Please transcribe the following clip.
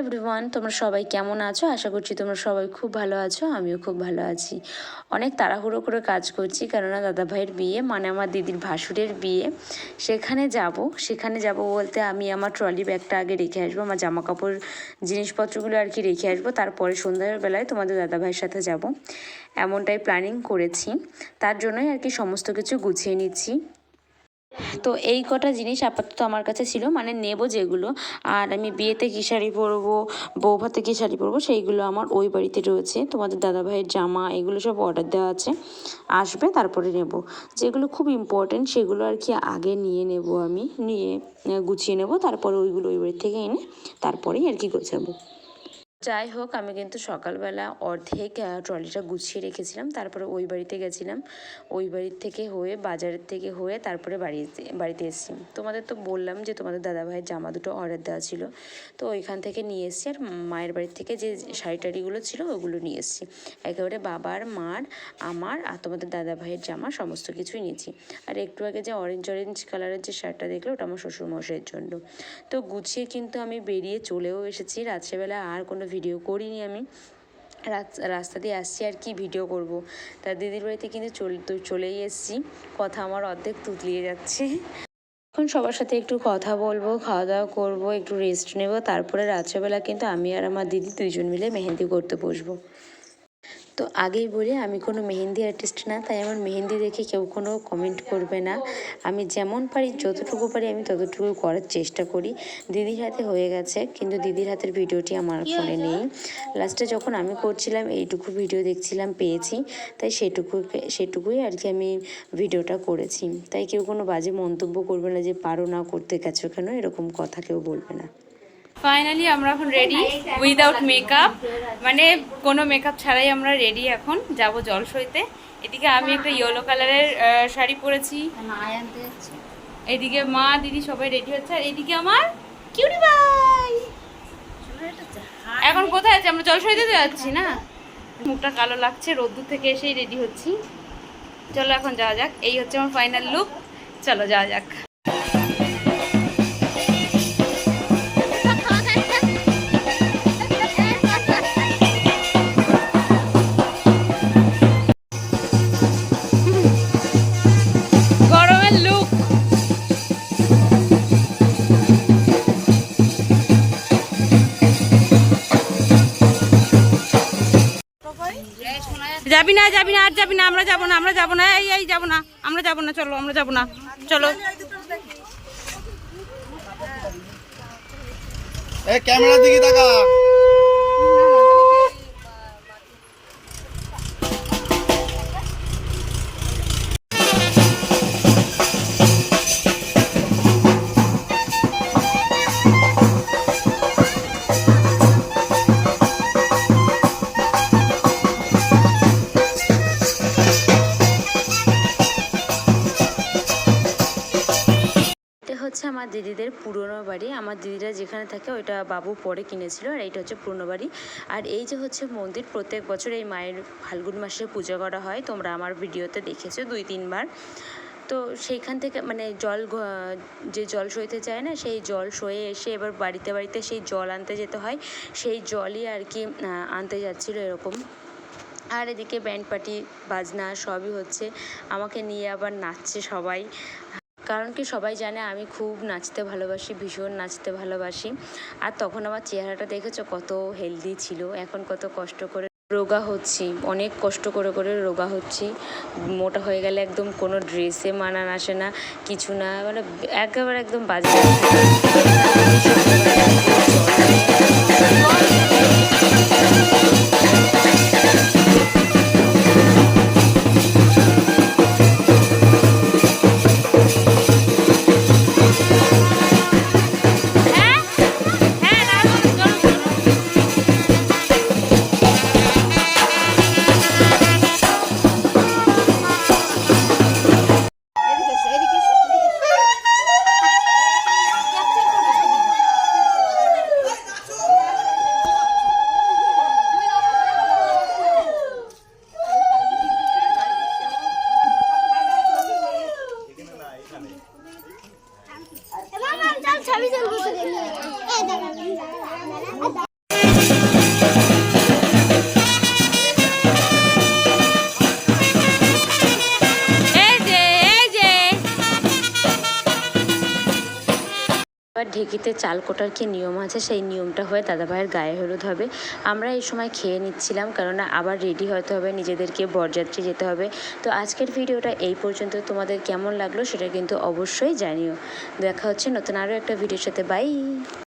Everyone তোমরা সবাই কেমন আছো? আশা করছি তোমরা সবাই খুব ভালো আছো, আমিও খুব ভালো আছি। অনেক তাড়াহুড়ো করে কাজ করছি, কেননা দাদা ভাইয়ের বিয়ে মানে আমার দিদির ভাসুরের বিয়ে। সেখানে যাব সেখানে যাব বলতে আমি আমার ট্রলি ব্যাগটা আগে রেখে আসব, আমার জামা কাপড় জিনিসপত্রগুলো আর কি রেখে আসব, তারপরে সন্ধ্যাবেলায় তোমাদের দাদা ভাইয়ের সাথে যাব। এমনটাই প্ল্যানিং করেছি। তার জন্যই আর কি সমস্ত কিছু গুছিয়ে নিচ্ছি। তো এই কটা জিনিস আপাতত আমার কাছে ছিল। মানে নেব যেগুলো, আর আমি বিয়েতে কী শাড়ি পরবো বৌভাতে কী শাড়ি পরবো, সেইগুলো আমার ওই বাড়িতে রয়েছে। তোমাদের দাদাভাইয়ের জামা, এগুলো সব অর্ডার দেওয়া আছে। আসবে, তারপরে নেব। যেগুলো খুব ইম্পর্টেন্ট সেগুলো আর কি আগে নিয়ে নেব আমি। নিয়ে, গুছিয়ে নেব, তারপরে ওইগুলো ওই বাড়ি থেকে এনে তারপরেই আর কি গোছাবো। যাই হোক আমি কিন্তু সকালবেলা অর্ধেক ট্রলিটা গুছিয়ে রেখেছিলাম। তারপরে ওই বাড়িতে গেছিলাম। ওই বাড়ির থেকে হয়ে, বাজারের থেকে হয়ে তারপরে বাড়িতে বাড়িতে এসেছি। তোমাদের তো বললাম যে তোমাদের দাদাভাইয়ের জামা দুটো অর্ডার দেওয়া ছিল। তো ওইখান থেকে নিয়ে এসেছি আর মায়ের বাড়ির থেকে যে শাড়ি টাড়িগুলো ছিল, ওগুলো নিয়ে এসেছি। একেবারে বাবার, মার, আমার আর তোমাদের দাদাভাইয়ের জামা, সমস্ত কিছুই নিয়েছি। আর একটু আগে যে অরেঞ্জ অরেঞ্জ কালারের যে শার্টটা দেখল, ওটা আমার শ্বশুরমশাইয়ের জন্য। তো গুছিয়ে কিন্তু আমি বেরিয়ে চলেও এসেছি। রাত্রেবেলা আর কোনো ভিডিও করিনি আমি। রাস্তা দিয়ে আসছি আর কি ভিডিও করব। তা দিদির বাড়িতে কিন্তু চলেই এসেছি। কথা আমার অর্ধেক তুতলিয়ে যাচ্ছে। এখন সবার সাথে একটু কথা বলব খাওয়া দাওয়া করব, একটু রেস্ট নেব। তারপরে রাত্রেবেলা কিন্তু আমি আর আমার দিদি দুইজন মিলে মেহেন্দি করতে বসবো। তো আগেই বলি, আমি কোনো মেহেন্দি আর্টিস্ট না, তাই আমার মেহেন্দি দেখে কেউ কোনো কমেন্ট করবে না। আমি যেমন পারি, যতটুকু পারি, আমি ততটুকু করার চেষ্টা করি। দিদির হাতে হয়ে গেছে, কিন্তু দিদির হাতের ভিডিওটি আমার ফোনে নেই। লাস্টে যখন আমি করছিলাম, এইটুকু ভিডিও দেখছিলাম, পেয়েছি। তাই সেটুকু, সেটুকুই আর কি আমি ভিডিওটা করেছি। তাই কেউ কোনো বাজে মন্তব্য করবে না যে, পারো না করতে গেছো কেন? এরকম কথা কেউ বলবে না। ফাইনালি আমরা এখন রেডি উইদাউট মেকআপ মানে কোনো মেকআপ ছাড়াই আমরা রেডি এখন যাব জল সইতে। এদিকে আমি একটা ইয়েলো কালারের শাড়ি পরেছি। এদিকে মা দিদি সবাই রেডি হচ্ছে। আর এদিকে আমার কিউটি ভাই এখন কোথায় আছে? আমরা জল সইতে তো যাচ্ছি না। মুখটা কালো লাগছে রোদ্দুর থেকে এসেই রেডি হচ্ছি। চলো এখন যাওয়া যাক। এই হচ্ছে আমার ফাইনাল লুক চলো যাওয়া যাক। যাবি না যাবি না, আর যাবি না, আমরা যাব না, আমরা যাব না, এই এই যাব না, আমরা যাব না, চলো, আমরা যাব না, চলো। ক্যামেরার দিকে তাকা আমার দিদিদের পুরনো বাড়ি। আমার দিদিরা যেখানে থাকে ওইটা বাবু পরে কিনেছিল আর এইটা হচ্ছে পুরনো বাড়ি। আর এই যে হচ্ছে মন্দির, প্রত্যেক বছর এই মায়ের ফাল্গুন মাসে পূজা করা হয়। তোমরা আমার ভিডিওতে দেখেছ দুই, তিনবার। তো সেইখান থেকে মানে জল যে জল সইতে চায় না, সেই জল সয়ে এসে এবার বাড়িতে বাড়িতে সেই জল আনতে যেতে হয়। সেই জলই আর কি আনতে যাচ্ছিল এরকম। আর এদিকে ব্যান্ড পার্টি, বাজনা সবই হচ্ছে। আমাকে নিয়ে আবার নাচছে সবাই। কারণ কি সবাই জানে আমি খুব নাচতে ভালোবাসি, ভীষণ নাচতে ভালোবাসি। আর তখন আমার চেহারাটা দেখেছ কত হেলদি ছিল, এখন কত কষ্ট করে রোগা হচ্ছি, অনেক কষ্ট করে করে রোগা হচ্ছি। মোটা হয়ে গেলে একদম কোনো ড্রেসে মানান আসে না, কিছু না মানে একেবারে একদম বাজে ঢেকিতে চাল কোটার কি নিয়ম আছে? সেই নিয়মটা হয়ে দাদাভাইয়ের গায়ে হলুদ হবে। আমরা এই সময় খেয়ে নিচ্ছিলাম, কেননা আবার রেডি হতে হবে, নিজেদেরকে বরযাত্রী যেতে হবে। তো আজকের ভিডিওটা এই পর্যন্ত। তোমাদের কেমন লাগল সেটা কিন্তু অবশ্যই জানিও। দেখা হচ্ছে নতুন আরও একটা ভিডিওর সাথে। বাই